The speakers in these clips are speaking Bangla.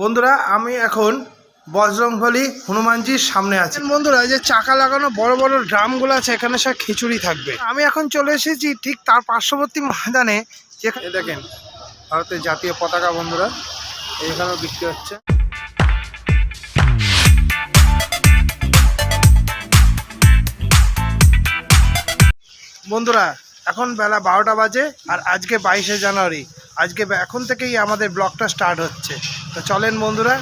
বন্ধুরা আমি এখন বজরংবলী হনুমানজির সামনে আছি। বন্ধুরা যে চাকা লাগানো বড় বড় ড্রামগুলো আছে এখানে সব খিচুড়ি থাকবে। আমি এখন চলে এসেছি ঠিক তার পার্শ্ববর্তী ময়দানে যেখানে দেখেন ভারতের জাতীয় পতাকা বন্ধুরা এখানেও বিক্রি হচ্ছে। বন্ধুরা এখন বেলা বারোটা বাজে আর আজকে বাইশে জানুয়ারি। আজকে এখন থেকেই আমাদের ব্লগটা স্টার্ট হচ্ছে। তো চলেন বন্ধুরা,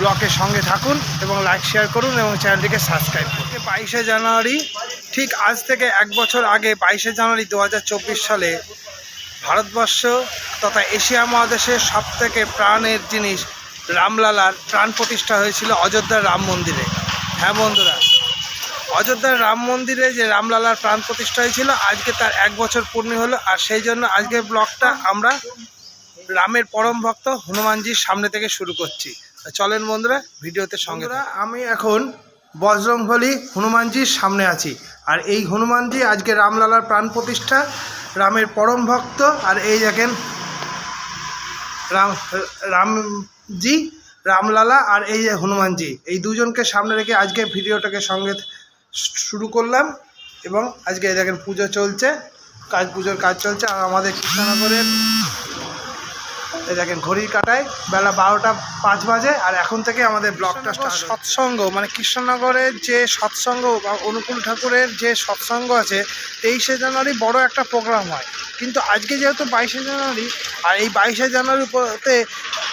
ব্লগের সঙ্গে থাকুন এবং লাইক শেয়ার করুন এবং চ্যানেলটিকে সাবস্ক্রাইব করুন। বাইশে জানুয়ারি, ঠিক আজ থেকে এক বছর আগে বাইশে জানুয়ারি দু হাজার চব্বিশ সালে ভারতবর্ষ তথা এশিয়া মহাদেশের সব থেকে প্রাণের জিনিস রামলালার প্রাণ প্রতিষ্ঠা হয়েছিল অযোধ্যার রাম মন্দিরে। হ্যাঁ বন্ধুরা অযোধ্যার রাম মন্দিরে যে রামলালার প্রাণ প্রতিষ্ঠা হয়েছিল আজকে তার এক বছর পূর্ণ হলো আর সেই জন্য আজকের ব্লগটা আমরা রামের পরম ভক্ত হনুমানজির সামনে থেকে শুরু করছি। চলেন বন্ধুরা, ভিডিওতে সঙ্গে আমি এখন বজরংবলী হনুমানজির সামনে আছি। আর এই হনুমানজি আজকে রামলালার প্রাণ প্রতিষ্ঠা, রামের পরম ভক্ত, আর এই দেখেন রাম, রামজি, রামলালা, আর এই যে হনুমানজি। এই দুজনকে সামনে রেখে আজকে ভিডিওটাকে সঙ্গে শুরু করলাম এবং আজকে দেখেন পুজো চলছে, কাজ পুজোর কাজ চলছে। আর আমাদের কৃষ্ণনগরের দেখেন ঘড়ির কাটায় বেলা বারোটা পাঁচ বাজে আর এখন থেকে আমাদের ব্লগটা সৎসঙ্গ মানে কৃষ্ণনগরের যে সৎসঙ্গ বা অনুকূল ঠাকুরের যে সৎসঙ্গ আছে তেইশে জানুয়ারি বড় একটা প্রোগ্রাম হয়। কিন্তু আজকে যেহেতু বাইশে জানুয়ারি আর এই বাইশে জানুয়ারি উপতে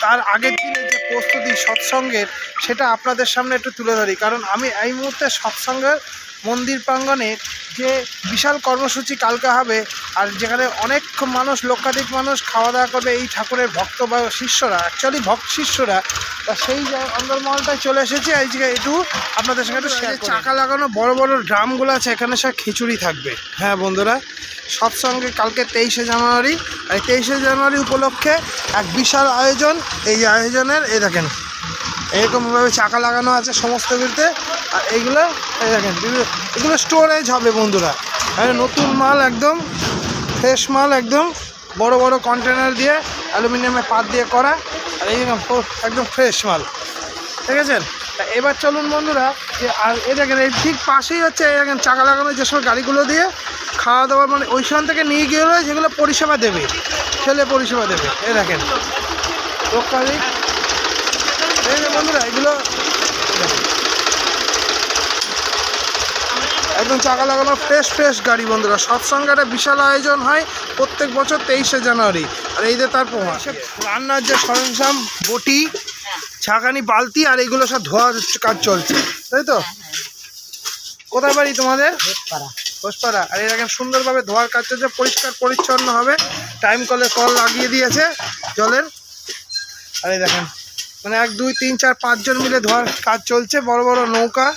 তার আগের দিনে যে প্রস্তুতি সৎসঙ্গের সেটা আপনাদের সামনে একটু তুলে ধরি। কারণ আমি এই মুহূর্তে সৎসঙ্গের মন্দির প্রাঙ্গণে যে বিশাল কর্মসূচি কালকে হবে আর যেখানে অনেক মানুষ লক্ষাধিক মানুষ খাওয়া দাওয়া করবে এই ঠাকুরের ভক্ত বা শিষ্যরা অ্যাকচুয়ালি ভক্ত শিষ্যরা তা সেই জায়গা- অন্দরমহলটায় চলে এসেছি আজকে একটু আপনাদের সঙ্গে একটু চাকা লাগানো বড় বড় ড্রামগুলো আছে এখানে সব খিচুড়ি থাকবে। হ্যাঁ বন্ধুরা সৎসঙ্গে কালকে তেইশে জানুয়ারি আর এই তেইশে জানুয়ারি উপলক্ষে এক বিশাল আয়োজন এই আয়োজনের এই দেখেন এরকমভাবে চাকা লাগানো আছে সমস্ত কিছুতে আর এইগুলো এই দেখেন এগুলো স্টোরেজ হবে বন্ধুরা। আর নতুন মাল একদম ফ্রেশ মাল একদম বড় বড় কন্টেনার দিয়ে অ্যালুমিনিয়ামের পাত দিয়ে করা। আর এই একদম ফ্রেশ মাল। ঠিক আছে তা এবার চলুন বন্ধুরা, যে আর এ দেখেন, এই ঠিক পাশেই হচ্ছে, এই দেখেন, চাকা লাগানো যেসব গাড়িগুলো দিয়ে খাওয়া দাওয়া মানে ওইখান থেকে নিয়ে গিয়ে হলে যেগুলো পরিষেবা দেবে। ছেলে পরিষেবা দেবে। এ দেখেন। এই যে বন্ধুরা, এগুলো একদম চাকা লাগানো ফ্রেশ ফ্রেশ গাড়ি বন্ধুরা। সৎসঙ্গে একটা বিশাল আয়োজন হয় প্রত্যেক বছর তেইশে জানুয়ারি। আর এই যে তার প্রমাণ। রান্নার যে সরঞ্জাম বটি ছাকানি বালতি আর এইগুলো সব ধোয়ার কাজ চলছে। তাই তো? কোথায় বাড়ি তোমাদের? ঘোষপাড়া। আর এর এখন সুন্দরভাবে ধোয়ার কাজ চলছে পরিষ্কার পরিচ্ছন্ন হবে। টাইম কলে কল লাগিয়ে দিয়েছে জলের। আর এই দেখেন মানে এক দুই তিন চার পাঁচজন মিলে ধোয়ার কাজ চলছে। বড় বড় নৌকা।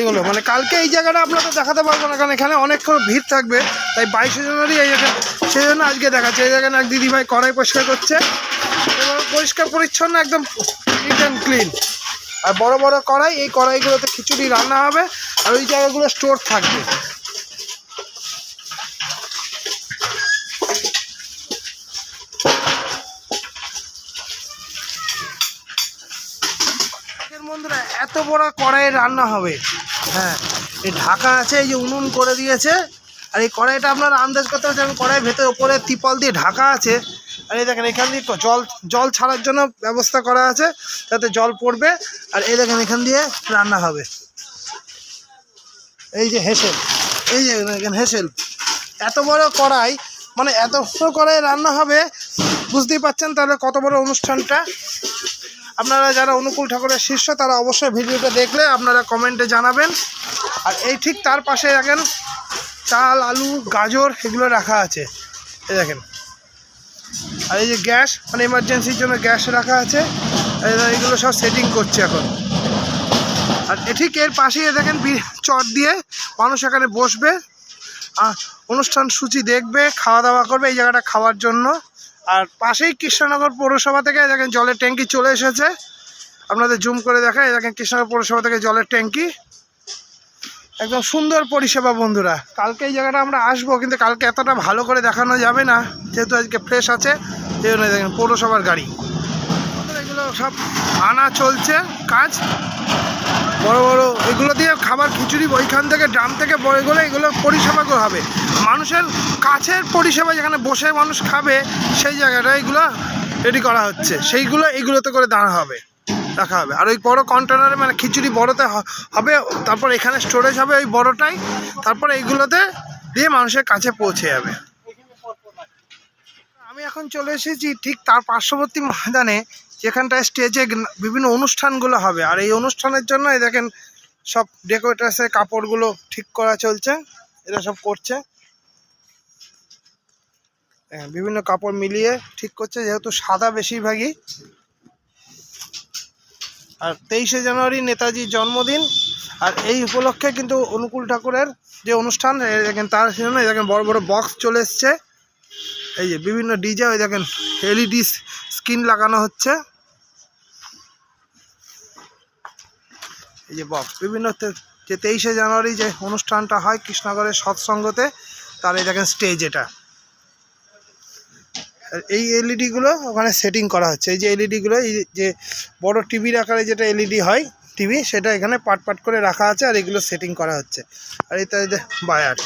এগুলো মানে কালকে এই জায়গাটা আপনাদের দেখাতে পারব না, কারণ এখানে অনেকক্ষণ ভিড় থাকবে, তাই বাইশে জানুয়ারি এই জায়গা সেই জন্য আজকে দেখাচ্ছে। এই জায়গায় এক দিদিভাই কড়াই পরিষ্কার করছে এবং পরিষ্কার পরিচ্ছন্ন একদম নিট অ্যান্ড ক্লিন আর বড় বড় কড়াই, এই কড়াইগুলোতে খিচুড়ি রান্না হবে, আর ওই জায়গাগুলো স্টোর থাকবে। এত বড় কড়াইয়ে রান্না হবে। হ্যাঁ এই ঢাকা আছে, এই যে উনুন করে দিয়েছে। আর এই কড়াইটা আপনারা আন্দাজ করতে পারছেন কড়াই ভেতরে ওপরে তিপল দিয়ে ঢাকা আছে। আর এই দেখেন, এখান দিয়ে জল জল ছাড়ার জন্য ব্যবস্থা করা আছে যাতে জল পড়বে। আর এই দেখেন, এখান দিয়ে রান্না হবে। এই যে হেসেল, এই যে দেখেন, হেসেল। এত বড় কড়াই মানে এত বড় কড়াই রান্না হবে, বুঝতেই পাচ্ছেন তাহলে কত বড় অনুষ্ঠানটা? আপনারা যারা অনুকূল ঠাকুরের শিষ্য, তারা অবশ্যই ভিডিওটা দেখলে আপনারা কমেন্টে জানাবেন। আর এই ঠিক তার পাশে দেখেন, চাল, আলু, গাজর এগুলো রাখা আছে। এই দেখেন। আর এই যে গ্যাস মানে এমার্জেন্সির জন্য গ্যাস রাখা আছে। এগুলো সব সেটিং করছে এখন। আর এ ঠিক এর পাশেই দেখেন চট দিয়ে মানুষ এখানে বসবে। অনুষ্ঠান সূচি দেখবে খাওয়া দাওয়া করবে এই জায়গাটা খাওয়ার জন্য। আর পাশেই কৃষ্ণনগর পৌরসভা থেকে দেখেন জলের ট্যাঙ্কি চলে এসেছে। আপনাদের জুম করে দেখায় দেখেন কৃষ্ণনগর পৌরসভা থেকে জলের ট্যাঙ্কি। একদম সুন্দর পরিষেবা বন্ধুরা। কালকে এই জায়গাটা আমরা আসব, কিন্তু কালকে এতটা ভালো করে দেখানো যাবে না, যেহেতু আজকে ফ্রেশ আছে, সেই জন্য দেখেন পৌরসভার গাড়ি। এগুলো সব আনা চলছে, কাজ বড় বড় এগুলো দিয়ে খাবার খিচুড়ি, ওইখান থেকে ড্রাম থেকে এগুলো এগুলো পরিষেবা হবে। মানুষের কাছের পরিষেবা যেখানে বসে মানুষ খাবে, সেই জায়গাটা এগুলো রেডি করা হচ্ছে। সেইগুলো এইগুলোতে করে দাঁড়া হবে, রাখা হবে। আর ওই বড় কন্টেনারে মানে খিচুড়ি বড়তে হবে, তারপর এখানে স্টোরেজ হবে ওই বড়টাই, তারপর এইগুলোতে দিয়ে মানুষের কাছে পৌঁছে যাবে। আমি এখন চলে এসেছি ঠিক তার পার্শ্ববর্তী ময়দানে। যেখানটায় স্টেজে বিভিন্ন অনুষ্ঠানগুলো হবে। আর এই অনুষ্ঠানের জন্য এই দেখেন সব ডেকোরেটার্সের কাপড়গুলো ঠিক করা চলছে। এরা সব করছে। হ্যাঁ, বিভিন্ন কাপড় মিলিয়ে ঠিক করছে যেহেতু সাদা বেশিরভাগই। আর তেইশে জানুয়ারি নেতাজির জন্মদিন। আর এই উপলক্ষে কিন্তু অনুকূল ঠাকুরের যে অনুষ্ঠান দেখেন তার জন্য দেখেন বড় বড় বক্স চলে এসছে। এই যে বিভিন্ন ডিজে ওই দেখেন এলইডি স্ক্রিন লাগানো হচ্ছে। এই যে বক্স। বিভিন্ন যে তেইশে জানুয়ারি যে অনুষ্ঠানটা হয় কৃষ্ণনগরের সৎসঙ্গতে, তার এই দেখেন স্টেজ এটা। এই এলইডিগুলো ওখানে সেটিং করা হচ্ছে। এই যে এলইডিগুলো, এই যে বড় টিভির আকারে যেটা এলইডি হয়, টিভি, সেটা এখানে পাট পাট করে রাখা আছে আর এগুলো সেটিং করা হচ্ছে। আর এই যে বায়ার।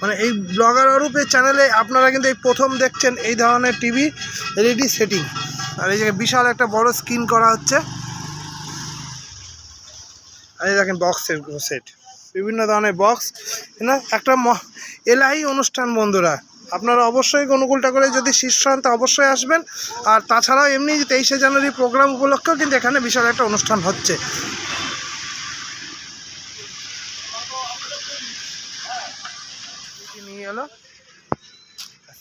মানে এই ব্লগার অরূপের চ্যানেলে আপনারা কিন্তু এই প্রথম দেখছেন এই ধরনের টিভি, এলইডি সেটিং আর এই যে বিশাল একটা বড় স্ক্রিন করা হচ্ছে। এই দেখেন বক্সের সেট বিভিন্ন ধরনের বক্স না একটা এলাহি অনুষ্ঠান বন্ধুরা। আপনারা অবশ্যই অনুকূলটা করে যদি শীর্ষ হন, তা অবশ্যই আসবেন। আর তাছাড়াও এমনি তেইশে জানুয়ারি প্রোগ্রাম উপলক্ষেও কিন্তু এখানে বিশাল একটা অনুষ্ঠান হচ্ছে। নিয়ে এলো।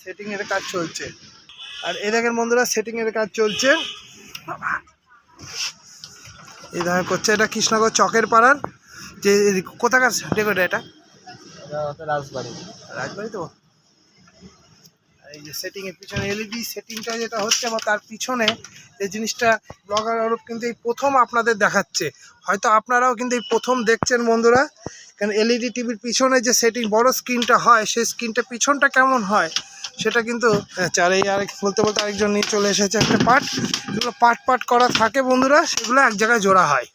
সেটিং এর কাজ চলছে। আর এ দেখেন বন্ধুরা সেটিংয়ের কাজ চলছে। এই দেখেন করছে এটা কৃষ্ণনগর চকের পাড়ার যে কোথাকার ডেকোরেট এটা? রাজবাড়ি। রাজবাড়ি তো? এই যে সেটিং এর পিছনে এলইডি সেটিংটা যেটা হচ্ছে বা তার পিছনে এই জিনিসটা ব্লগার অরূপ কিন্তু এই প্রথম আপনাদের দেখাচ্ছে। হয়তো আপনারাও কিন্তু এই প্রথম দেখছেন বন্ধুরা কারণ এলইডি টিভির পিছনে যে সেটিং বড় স্ক্রিনটা হয় সেই স্ক্রিনটা পিছনটা কেমন হয়? সেটা কিন্তু আচ্ছা আর এই আরেক, বলতে বলতে আরেকজন নিয়ে চলে এসেছে একটা পার্ট যেগুলো পার্ট পার্ট করা থাকে বন্ধুরা, সেগুলো এক জায়গায় জোড়া হয়।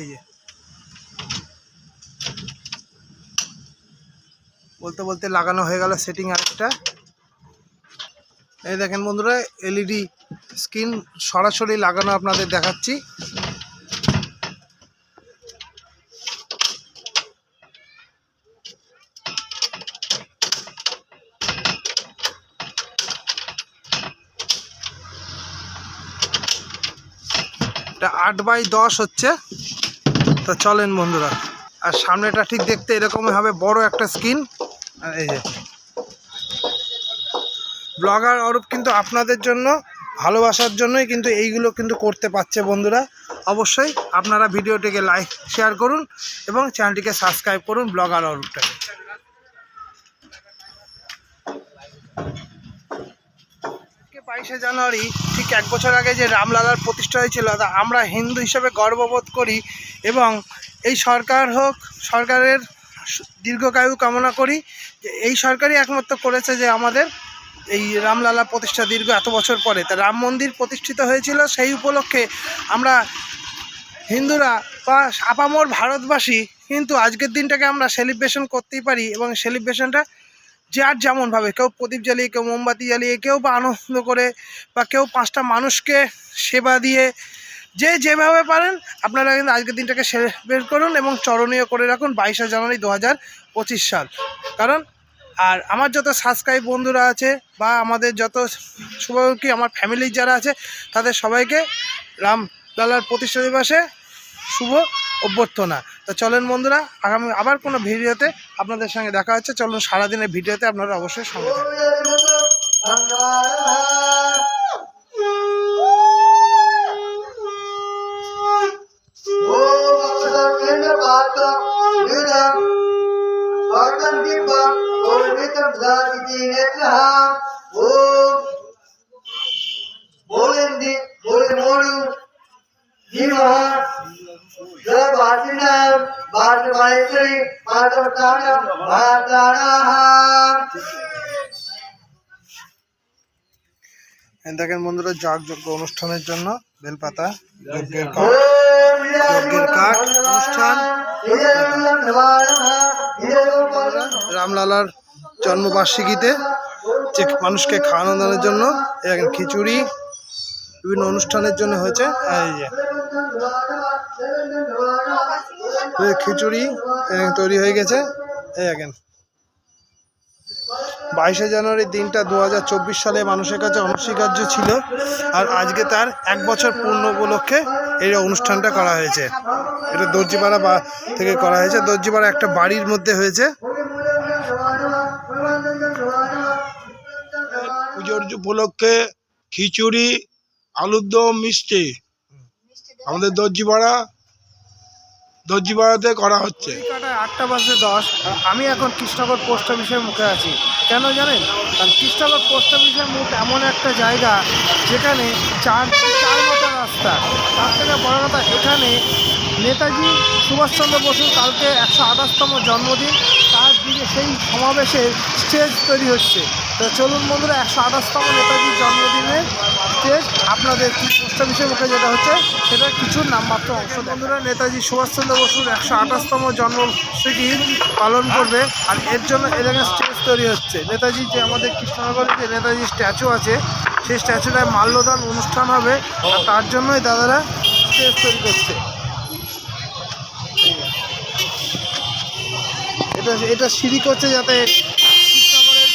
এই যে। বলতে বলতে লাগানো হয়ে গেল সেটিং আরেকটা। এই দেখেন বন্ধুরা, এলইডি স্ক্রিন সরাসরি লাগানো আপনাদের দেখাচ্ছি এটা আট বাই দশ হচ্ছে। তো চলেন বন্ধুরা, আর সামনেটা ঠিক দেখতে এরকমই হবে, বড় একটা স্ক্রিন। আর এই যে। ব্লগার অরূপ কিন্তু আপনাদের জন্য, ভালোবাসার জন্যই কিন্তু এইগুলো কিন্তু করতে পারছে বন্ধুরা। অবশ্যই আপনারা ভিডিওটিকে লাইক, শেয়ার করুন এবং চ্যানেলটিকে সাবস্ক্রাইব করুন ব্লগার অরূপটাকে। বাইশে জানুয়ারি, ঠিক এক বছর আগে যে রামলালার প্রতিষ্ঠা হয়েছিল, তা আমরা হিন্দু হিসেবে গর্ববোধ করি এবং এই সরকার হোক, সরকারের দীর্ঘকায়ু কামনা করি যে এই সরকারই একমাত্র করেছে যে আমাদের এই রামলালা প্রতিষ্ঠা দীর্ঘ এত বছর পরে। তা রাম মন্দির প্রতিষ্ঠিত হয়েছিল সেই উপলক্ষে আমরা হিন্দুরা বা আপামর ভারতবাসী কিন্তু আজকের দিনটাকে আমরা সেলিব্রেশন করতেই পারি এবং সেলিব্রেশনটা যার যেমনভাবে কেউ প্রদীপ জ্বালিয়ে, কেউ মোমবাতি জ্বালিয়ে, কেউ বা আনন্দ করে বা কেউ পাঁচটা মানুষকে সেবা দিয়ে, যে যেভাবে পারেন আপনারা কিন্তু আজকের দিনটাকে সেলিব্রেট করুন এবং চরণীয় করে রাখুন বাইশে জানুয়ারি দু হাজার পঁচিশ সাল। কারণ আর আমার যত সাবস্ক্রাইব বন্ধুরা আছে বা আমাদের যত শুভাকাঙ্ক্ষী আমার ফ্যামিলির যারা আছে, তাদের সবাইকে রাম লালার প্রতিষ্ঠা দিবসে শুভ অভ্যর্থনা। তো চলেন বন্ধুরা, আগামী আবার কোনো ভিডিওতে আপনাদের সঙ্গে দেখা হচ্ছে। চলুন, সারাদিনের ভিডিওতে আপনারা অবশ্যই সঙ্গে থাকবেন बोलेंगे बोले मोड़ू जी महा जब आजना बात मायत्री बात बताना बात आना এই দেখেন বন্ধুরা যাগযজ্ঞ অনুষ্ঠানের জন্য বেলপাতা যজ্ঞের কাঠ যজ্ঞের কাঠ, অনুষ্ঠান। রামলালার জন্মবার্ষিকীতে যে মানুষকে খাওয়ানো দানোর জন্য এই দেখেন খিচুড়ি বিভিন্ন অনুষ্ঠানের জন্য হয়েছে এই যে এই খিচুড়ি তৈরি হয়ে গেছে। এই দেখেন। বাইশে জানুয়ারির দিনটা দু হাজার চব্বিশ সালে মানুষের কাছে অনস্বীকার্য ছিল আর আজকে তার এক বছর পূর্ণ উপলক্ষে এই অনুষ্ঠানটা করা হয়েছে। এটা দর্জিপাড়া বা থেকে করা হয়েছে। দর্জিপাড়া একটা বাড়ির মধ্যে হয়েছে। পুজোর উপলক্ষে খিচুড়ি আলুর দম মিষ্টি। আমাদের দর্জিপাড়া দর্জিপাড়াতে করা হচ্ছে। আটটা বাজে দশ, আমি এখন কৃষ্ণগর পোস্ট অফিসের মুখে আছি। কেন জানেন? কারণ কৃষ্ণগর পোস্ট অফিসের মুখ এমন একটা জায়গা যেখানে চার চার মতো রাস্তা। তার থেকে বড় কথা, এখানে নেতাজি সুভাষচন্দ্র বসুর কালকে একশো আঠাশতম জন্মদিন, তার দিকে সেই সমাবেশের স্টেজ তৈরি হচ্ছে। তো চলুন বন্ধুরা, একশো আঠাশতম নেতাজির জন্মদিনের স্টেজ আপনাদের পোস্ট অফিসের মুখে যেটা হচ্ছে, সেটা কিছু নামমাত্র অংশ। বন্ধুরা, নেতাজি সুভাষচন্দ্র বসুর একশো আঠাশতম জন্মবার্ষিকী পালন করবে আর এর জন্য এলাকায় স্টেজ তৈরি হচ্ছে। নেতাজি যে আমাদের কৃষ্ণনগরে যে নেতাজি স্ট্যাচু আছে, সেই স্ট্যাচুটায় মাল্যদান অনুষ্ঠান হবে আর তার জন্যই দাদারা স্টেজ তৈরি করছে। এটা এটা সিঁড়ি করছে যাতে কৃষ্ণনগরের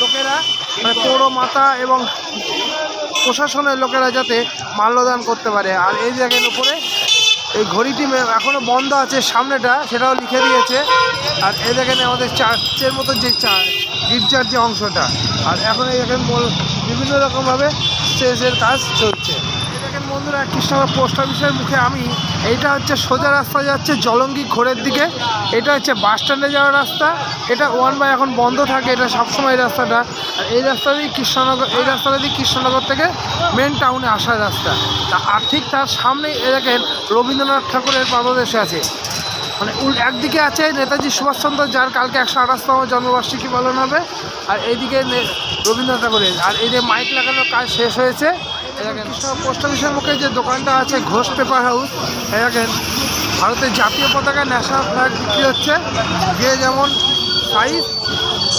লোকেরা মানে পৌর মাতা এবং প্রশাসনের লোকেরা যাতে মাল্যদান করতে পারে। আর এই জায়গার উপরে, এই ঘড়িটি এখনও বন্ধ আছে সামনেটা, সেটাও লিখে দিয়েছে। আর এই দেখেন আমাদের চার্চের মতো যে চা- গির্জার যে অংশটা। আর এখন এই দেখেন বিভিন্ন রকমভাবে স্টেজের কাজ চলছে। এই দেখেন বন্ধুরা কৃষ্ণনগর পোস্ট অফিসের মুখে আমি এইটা হচ্ছে সোজা রাস্তা যাচ্ছে জলঙ্গি ঘোরের দিকে। এটা হচ্ছে বাস স্ট্যান্ডে যাওয়ার রাস্তা। এটা ওয়ান বাই এখন বন্ধ থাকে, এটা সবসময় এই রাস্তাটা। আর এই রাস্তা দিয়ে কৃষ্ণনগর, এই রাস্তাটা দিয়ে কৃষ্ণনগর থেকে মেন টাউনে আসার রাস্তা। তা আর ঠিক তার সামনেই দেখেন রবীন্দ্রনাথ ঠাকুরের পাদদেশে আছে। মানে একদিকে আছে নেতাজি সুভাষচন্দ্র, যার কালকে একশো আঠাশতম জন্মবার্ষিকী পালন হবে। আর এইদিকে রবীন্দ্রনাথ ঠাকুরের। আর এই যে মাইক লাগানোর কাজ শেষ হয়েছে। পোস্ট অফিসের মুখে যে দোকানটা আছে ঘোষ পেপার হাউস দেখেন, ভারতের জাতীয় পতাকা, ন্যাশনাল ফ্ল্যাগ বিক্রি হচ্ছে। যে যেমন সাইজ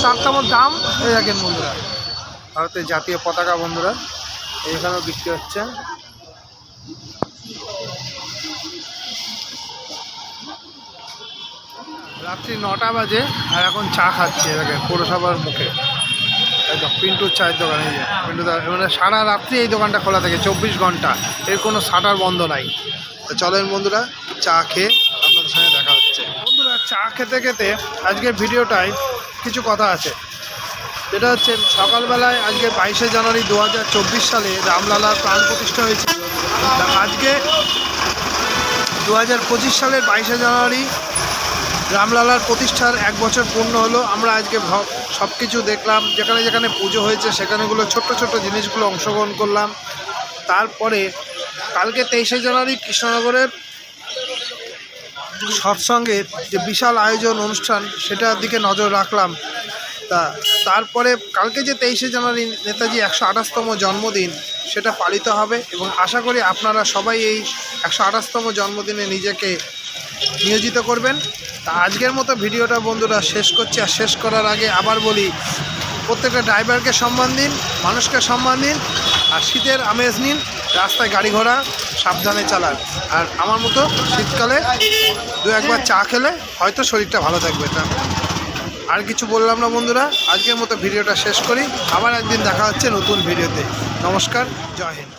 তার তেমন দাম, এই দেখেন বন্ধুরা, ভারতের জাতীয় পতাকা বন্ধুরা এখানেও বিক্রি হচ্ছে। রাত্রি নটা বাজে, আর এখন চা খাচ্ছে দেখেন, পৌরসভার মুখে। একদম পিন্টুর চায়ের দোকান, এই যে পিন্টু মানে সারা রাত্রি এই দোকানটা খোলা থাকে, চব্বিশ ঘণ্টা। এর কোনো শাটার বন্ধ নাই। তো চলেন বন্ধুরা, চা খেয়ে আপনাদের সঙ্গে দেখা হচ্ছে। বন্ধুরা, চা খেতে খেতে আজকের ভিডিওটায় কিছু কথা আছে। যেটা হচ্ছে, সকালবেলায় আজকে বাইশে জানুয়ারি দু হাজার চব্বিশ সালে রামলালার প্রাণ প্রতিষ্ঠা হয়েছে আজকে দু হাজার পঁচিশ সালের বাইশে জানুয়ারি রামলালার প্রতিষ্ঠার এক বছর পূর্ণ হলো। আমরা আজকে সব কিছু দেখলাম। যেখানে যেখানে পুজো হয়েছে, সেখানেগুলো ছোট্ট ছোট্ট জিনিসগুলো অংশগ্রহণ করলাম। তারপরে কালকে তেইশে জানুয়ারি কৃষ্ণনগরের সৎসঙ্গের যে বিশাল আয়োজন অনুষ্ঠান, সেটার দিকে নজর রাখলাম। তা, তারপরে কালকে যে তেইশে জানুয়ারি নেতাজি একশো আঠাশতম জন্মদিন, সেটা পালিত হবে এবং আশা করি আপনারা সবাই এই একশো আঠাশতম জন্মদিনে নিজেকে নিয়োজিত করবেন। তা আজকের মতো ভিডিওটা বন্ধুরা শেষ করছি। আর শেষ করার আগে আবার বলি, প্রত্যেকটা ড্রাইভারকে সম্মান দিন, মানুষকে সম্মান দিন, আর শীতের আমেজ নিন, রাস্তায় গাড়ি ঘোড়া, সাবধানে চালান। আর আমার মতো শীতকালে দু একবার চা খেলে হয়তো শরীরটা ভালো থাকবে। তা আর কিছু বললাম না বন্ধুরা, আজকের মতো ভিডিওটা শেষ করি। আবার একদিন দেখা হচ্ছে নতুন ভিডিওতে। নমস্কার, জয় হিন্দ।